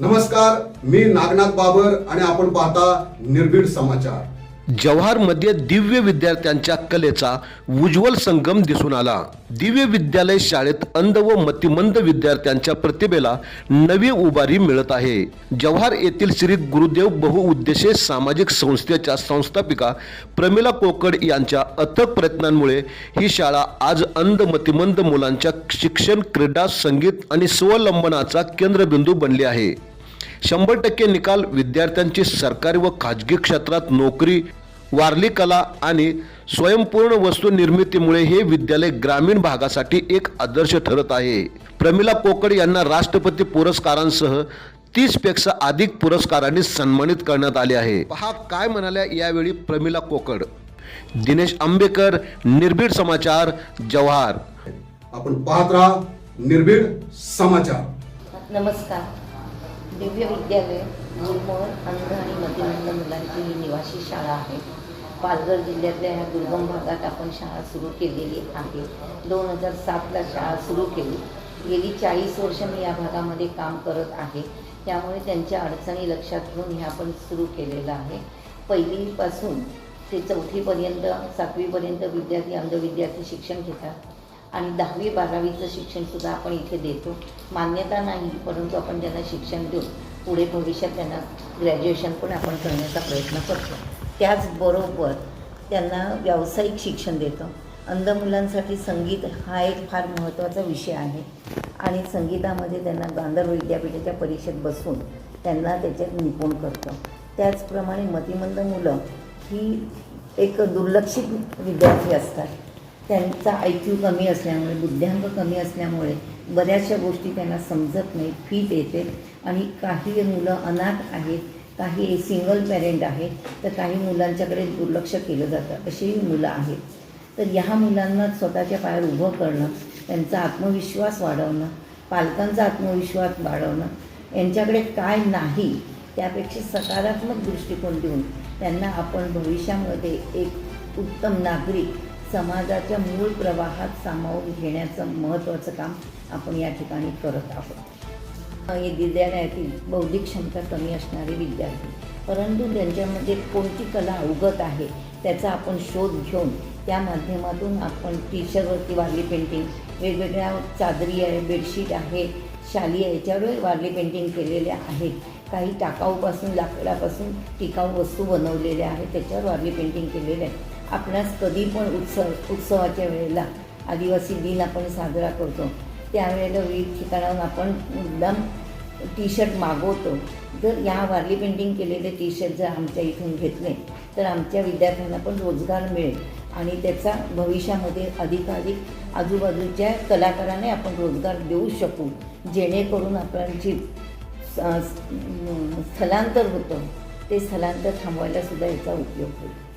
नमस्कार मी नागनाथ बाबर आणि आपण पाहता निर्भीड समाचार. जव्हारमध्ये दिव्य विद्यार्थ्यांच्या कलेचा उज्ज्वल संगम दिसून आला. दिव्य विद्यालय शाळेत अंध व मतिमंद विद्यार्थ्यांच्या प्रतिभेला नवी उभारी मिळत आहे. जव्हार येथील श्री गुरुदेव बहुउद्देशीय सामाजिक संस्थेच्या संस्थापिका प्रमिला कोकड यांच्या अथक प्रयत्नांमुळे ही शाळा आज अंध मतिमंद मुलांच्या शिक्षण क्रीडा संगीत आणि स्वावलंबनाचा केंद्रबिंदू बनली आहे. शंभर टक्के निकाल विद्यार्थ्यांची सरकारी व खाजगी क्षेत्रात नोकरी वारली कला आणि स्वयंपूर्ण वस्तू निर्मितीमुळे हे विद्यालय ग्रामीण भागासाठी एक आदर्श ठरत आहे. प्रमिला कोकड यांना राष्ट्रपती पुरस्कारांसह तीसपेक्षा अधिक पुरस्कारांनी सन्मानित करण्यात आले आहे. पहा काय म्हणाल्या यावेळी प्रमिला कोकड दिनेश आंबेकर निर्भीड समाचार जव्हार. आपण पाहत राहा निर्भीड समाचार. नमस्कार. दिव्य विद्यालय गुलमोहर अंध आणि मतिमंद मुलांची ही निवासी शाळा आहे. पालघर जिल्ह्यातल्या ह्या दुर्गम भागात आपण शाळा सुरू केलेली आहे. दोन हजार सातला शाळा सुरू केली. गेली चाळीस वर्ष मी या भागामध्ये काम करत आहे. त्यामुळे त्यांच्या अडचणी लक्षात घेऊन हे आपण सुरू केलेलं आहे. पहिलीपासून ते चौथीपर्यंत सातवीपर्यंत विद्यार्थी अंध विद्यार्थी शिक्षण घेतात. आणि दहावी बारावीचं शिक्षणसुद्धा आपण इथे देतो. मान्यता नाही परंतु आपण त्यांना शिक्षण देऊ पुढे भविष्यात त्यांना ग्रॅज्युएशन पण आपण करण्याचा प्रयत्न करतो. त्याचबरोबर त्यांना व्यावसायिक शिक्षण देतो. अंध मुलांसाठी संगीत हा एक फार महत्त्वाचा विषय आहे. आणि संगीतामध्ये त्यांना गांधर्व विद्यापीठाच्या परीक्षेत बसून त्यांना त्याच्यात निपुण करतो. त्याचप्रमाणे मतिमंद मुलं ही एक दुर्लक्षित विद्यार्थी असतात. त्यांचा आय क्यू कमी असल्यामुळे बुद्ध्यांक कमी असल्यामुळे बऱ्याचशा गोष्टी त्यांना समजत नाही फीट येते. आणि काही मुलं अनाथ आहेत काही सिंगल पॅरेंट आहेत तर काही मुलांच्याकडे दुर्लक्ष केलं जातं अशीही मुलं आहेत. तर ह्या मुलांना स्वतःच्या पायावर उभं करणं त्यांचा आत्मविश्वास वाढवणं पालकांचा आत्मविश्वास वाढवणं यांच्याकडे काय नाही त्यापेक्षा सकारात्मक दृष्टिकोन देऊन त्यांना आपण भविष्यामध्ये एक उत्तम नागरिक समाजाच्या मूळ प्रवाहात सामावून घेण्याचं महत्त्वाचं काम आपण या ठिकाणी करत आहोत. हे विद्यालयातील बौद्धिक क्षमता कमी असणारे विद्यार्थी परंतु त्यांच्यामध्ये कोणती कला अवगत आहे त्याचा आपण शोध घेऊन त्या माध्यमातून आपण टीचरवरती वारली पेंटिंग वेगवेगळ्या चादरी आहे बेडशीट आहे शाली आहे याच्यावर वारली पेंटिंग केलेल्या आहेत. काही टाकाऊपासून लाकडापासून टिकाऊ वस्तू बनवलेल्या आहेत त्याच्यावर वारली पेंटिंग केलेल्या आहे आपणास कधी पण उत्सव उत्सवाच्या वेळेला आदिवासी दिन आपण साजरा करतो. त्यावेळेला विविध ठिकाणाहून आपण मुद्दाम टी शर्ट मागवतो. जर या वारली पेंटिंग केलेले टी शर्ट जर आमच्या इथून घेतले तर आमच्या विद्यार्थ्यांना पण रोजगार मिळेल आणि त्याचा भविष्यामध्ये अधिकाधिक आजूबाजूच्या कलाकारांना आपण रोजगार देऊ शकू. जेणेकरून आपण स- स्थलांतर होतं. ते स्थलांतर थांबवायला सुद्धा याचा उपयोग होईल.